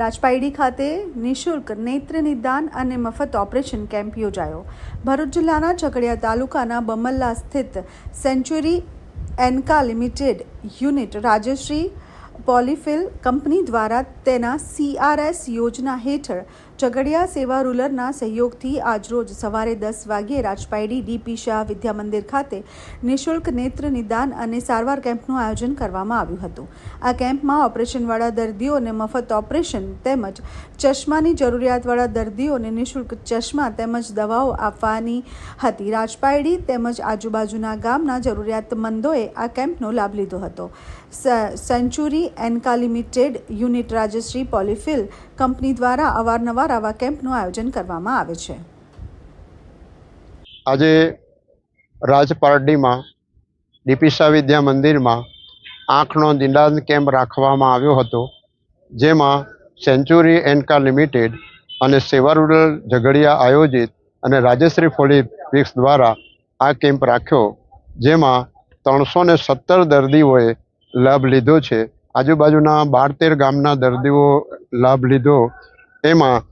રાજપાયડી ખાતે નિઃશુલ્ક નેત્ર નિદાન અને મફત ઓપરેશન કેમ્પ યોજાયો. ભરૂચ જિલ્લાના ઝઘડિયા તાલુકાના બમલ્લા સ્થિત Century Enka Limited unit Rajshree Polyfil company દ્વારા તેના સીઆરએસ યોજના હેઠળ ઝઘડિયા સેવા રૂલરના સહયોગથી આજરોજ સવારે દસ વાગ્યે રાજપાયડી ડીપી શાહ વિદ્યામંદિર ખાતે નિઃશુલ્ક નેત્ર નિદાન અને સારવાર કેમ્પનું આયોજન કરવામાં આવ્યું હતું. આ કેમ્પમાં ઓપરેશનવાળા દર્દીઓને મફત ઓપરેશન તેમજ ચશ્માની જરૂરિયાતવાળા દર્દીઓને નિઃશુલ્ક ચશ્મા તેમજ દવાઓ આપવાની હતી. રાજપાયડી તેમજ આજુબાજુના ગામના જરૂરિયાતમંદોએ આ કેમ્પનો લાભ લીધો હતો. Century Enka Limited unit Rajshree Polyfil company દ્વારા અવારનવાર આવા કેમ્પનું આયોજન કરવામાં આવે છે. આજે રાજપારડીમાં દીપિસા વિદ્યા મંદિરમાં આંખનો નિદાન કેમ્પ રાખવામાં આવ્યો હતો, જેમાં સેન્ચુરી એન્કા લિમિટેડ અને સેવા રૂરલ ઝઘડિયા આયોજિત અને રાજશ્રી ફોલિપિક્સ દ્વારા આ કેમ્પ રાખ્યો, જેમાં ત્રણસો ને સત્તર દર્દીઓએ લાભ લીધો છે. આજુબાજુના બાર તેર ગામના દર્દીઓ લાભ લીધો એમાં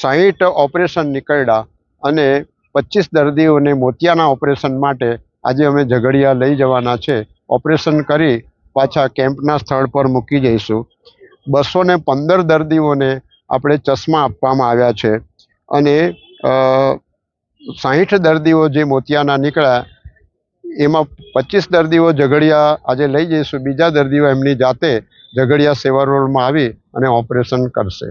સાહીઠ ઓપરેશન નીકળ્યા અને પચીસ દર્દીઓને મોતિયાના ઓપરેશન માટે આજે અમે ઝઘડિયા લઈ જવાના છે. ઓપરેશન કરી પાછા કેમ્પના સ્થળ પર મૂકી જઈશું. બસો ને પંદર દર્દીઓને આપણે ચશ્મા આપવામાં આવ્યા છે અને સાહીઠ દર્દીઓ જે મોતિયાના નીકળ્યા, એમાં પચીસ દર્દીઓ ઝઘડિયા આજે લઈ જઈશું. બીજા દર્દીઓ એમની જાતે ઝઘડિયા સેવા રોડમાં આવી અને ઓપરેશન કરશે.